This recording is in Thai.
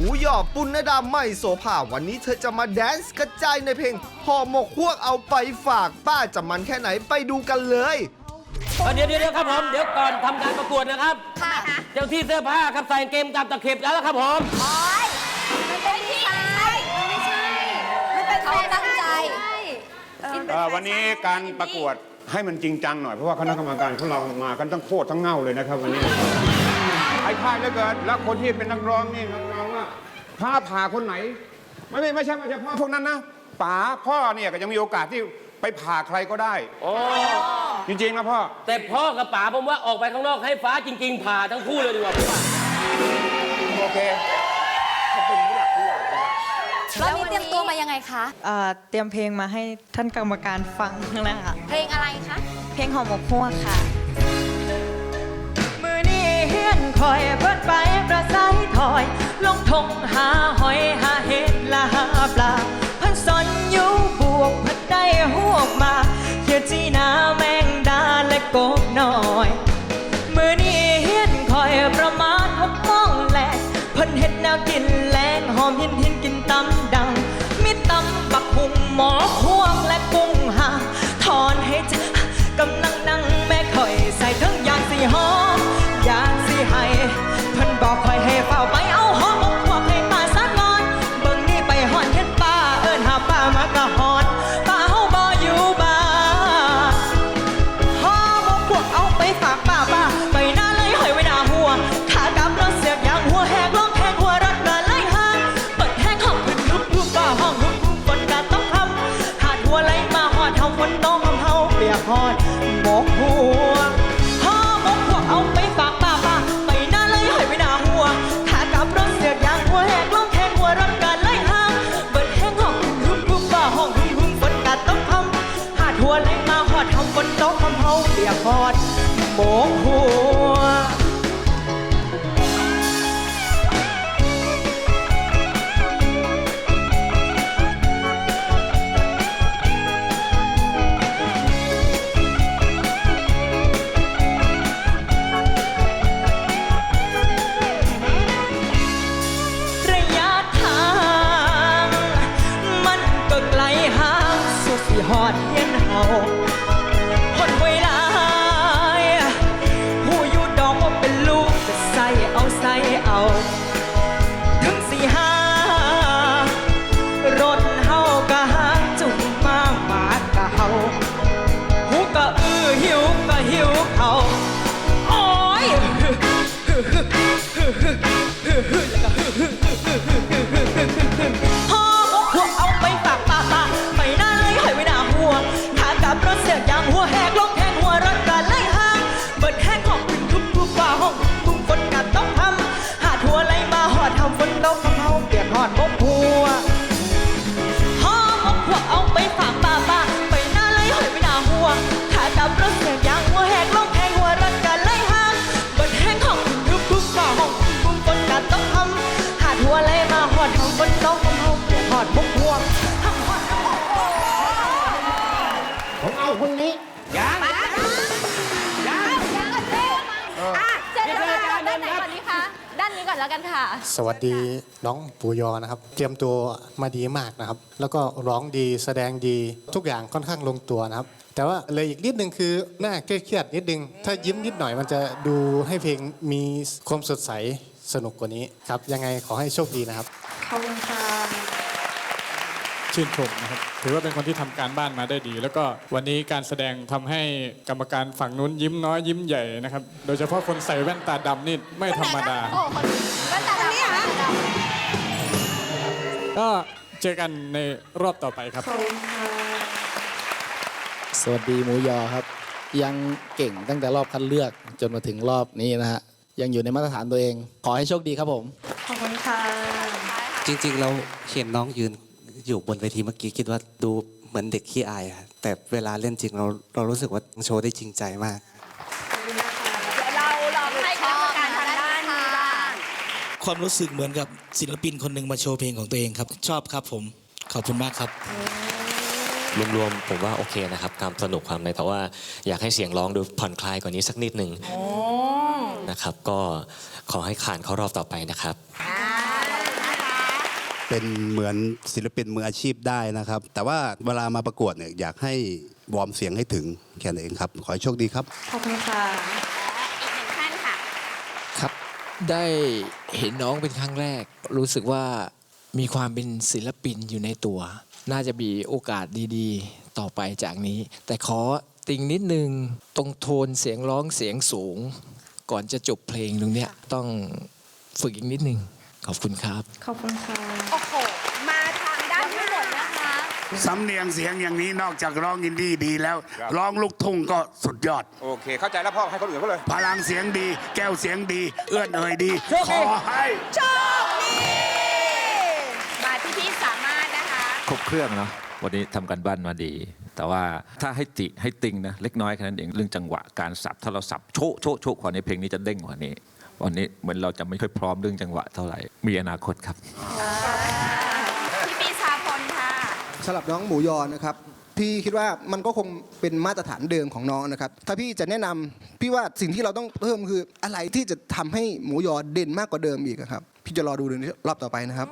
หมูหยอปุณณดาไม่โสภาวันนี้เธอจะมาแดนซ์กระจายในเพลงห่อหมกพวกเอาไปฝากป้าจะมันแค่ไหนไปดูกันเลยเดี๋ยวเดี๋ยวเดี๋ยวครับผม เดี๋ยวก่อนทำการประกวดนะครับ ค่ะเจ้าที่เสื้อผ้าครับใส่กางเกมตามตะเข็บแล้วล่ะครับผม โอ๊ยมันเป็นที่ใช่ไม่ใช่ มันเป็นเขาตั้งใจ เอ่อวันนี้การประกวดให้มันจริงจังหน่อย เพราะว่าคณะกรรมการของเรามากันทั้งโคตรทั้งเง่าเลยนะครับวันนี้ไอ้พ่ายเหลือเกินแล้วคนที่เป็นนักร้องนี่นั กร้องว่าผ้าผ่าคนไหน ไม่ไม่ไม่ใช่ไม่ใช่พ่อพวกนั้นนะป๋าพ่อเนี่ยก็ยังมีโอกาสที่ไปผ่าใครก็ได้ โอ้จริงๆนะพ่อ แต่พ่อกับป๋าผมว่าออกไปข้างนอกให้ฟ้าจริง ๆ ผ่าทั้งคู่เลยดีกว่าผมว่าโอเคแล้วนี่เตรียมตัวมายังไงคะ เอ่อเตรียมเพลงมาให้ท่านกรรมการฟังนะคะเพลงอะไรคะ เพลงหอมหมกหัวกค่ะมือนี้ เฮียนคอยเพิ่นไปประสายถอย ลงทงหาหอยหาเห็ดและหาปลาเพิ่นสอนอยู่บวกเพิ่นได้หวกมาเขียจีนาแมงดาและกบน้อย มือนี้เฮียนคอยประมาณหกโมงแหลงเพิ่นเฮ็ดแนวกินแรงหอมหินหินกินตำดัง มีตำบักหุงหมอค ยกหอดโมกหัว ระยะทาง มันก็ไกลห่างสุดที่หอดเย็นเฮา ก่อนแล้วกันค่ะ สวัสดีน้องปูยอนะครับ เตรียมตัวมาดีมากนะครับ แล้วก็ร้องดีแสดงดีทุกอย่างค่อนข้างลงตัวนะครับ แต่ว่าเลยอีกนิดนึงคือหน้าเครียดๆนิดนึง ถ้ายิ้มนิดหน่อยมันจะดูให้เพลงมีความสดใสสนุกกว่านี้ครับ ยังไงขอให้โชคดีนะครับ ขอบคุณค่ะ ชื่นชมนะครับถือว่าเป็นคนที่ทำการบ้านมาได้ดี แล้วก็วันนี้การแสดงทำให้กรรมการฝั่งนู้นยิ้มน้อยยิ้มใหญ่นะครับ โดยเฉพาะคนใส่แว่นตาดำนี่ไม่ธรรมดาโอ้คนแว่นตาดำนี่เหรอก็เจอกันในรอบต่อไปครับ สวัสดีหมูยอครับ ยังเก่งตั้งแต่รอบคัดเลือกจนมาถึงรอบนี้นะฮะยังอยู่ในมาตรฐานตัวเอง ขอให้โชคดีครับผม ขอบคุณค่ะ จริงๆ เราเห็นน้องยืน อยู่บนเวทีเมื่อกี้คิดว่าดูเหมือนเด็กขี้อายอะแต่เวลาเล่นจริงเราเรารู้สึกว่าโชว์ได้จริงใจมากเดี๋ยวเราลองให้กรรมการทางด้านนี้บ้างความรู้สึกเหมือนกับศิลปินคนหนึ่งมาโชว์เพลงของตัวเองครับ ชอบครับผม ขอบคุณมากครับ รวมๆผมว่าโอเคนะครับความสนุกความอะไรแต่ว่าอยากให้เสียงร้องดูผ่อนคลายกว่านี้สักนิดหนึ่งนะครับ ก็ขอให้ผ่านเข้ารอบต่อไปนะครับอ่า เป็นเหมือนศิลปินมืออาชีพได้นะครับ แต่ว่าเวลามาประกวดเนี่ยอยากให้วอร์มเสียงให้ถึงแค่นั้นเองครับ ขอให้โชคดีครับ ขอบคุณค่ะอีกหนึ่งท่านค่ะ ครับ ได้เห็นน้องเป็นครั้งแรก รู้สึกว่ามีความเป็นศิลปินอยู่ในตัว น่าจะมีโอกาสดีๆ ต่อไปจากนี้ แต่ขอติงนิดนึงตรงโทนเสียงร้องเสียงสูง ก่อนจะจบเพลงตรงเนี้ยต้องฝึกอีกนิดนึง ขอบคุณครับ ขอบคุณค่ะ โอ้โห มาทางด้านทั้งหมดนะคะ สำเนียงเสียงอย่างนี้นอกจากร้องอินดี้ดีแล้วร้องลูกทุ่งก็สุดยอด โอเค เข้าใจแล้วพ่อให้คนอื่นเขาเลย พลังเสียงดี แก้วเสียงดี เอื้อนเอ่ยดีขอให้โชคดีมาที่พี่สามารถนะคะ ครบเครื่องเนาะวันนี้ทำกันบ้านมาดี แต่ว่าถ้าให้ติให้ติงนะเล็กน้อยแค่นั้นเองเรื่องจังหวะการสับถ้าเราสับโชะโชะโชะกว่านี้เพลงนี้จะเด้งกว่านี้ วันนี้เหมือนเราจะไม่ค่อยพร้อมเรื่องจังหวะเท่าไหร่มีอนาคตครับ สำหรับน้องหมูยอนะครับ พี่คิดว่ามันก็คงเป็นมาตรฐานเดิมของน้องนะครับ ถ้าพี่จะแนะนำพี่ว่าสิ่งที่เราต้องเพิ่มคืออะไรที่จะทำให้หมูยอเด่นมากกว่าเดิมอีกอะครับ พี่จะรอดูในรอบต่อไปนะครับ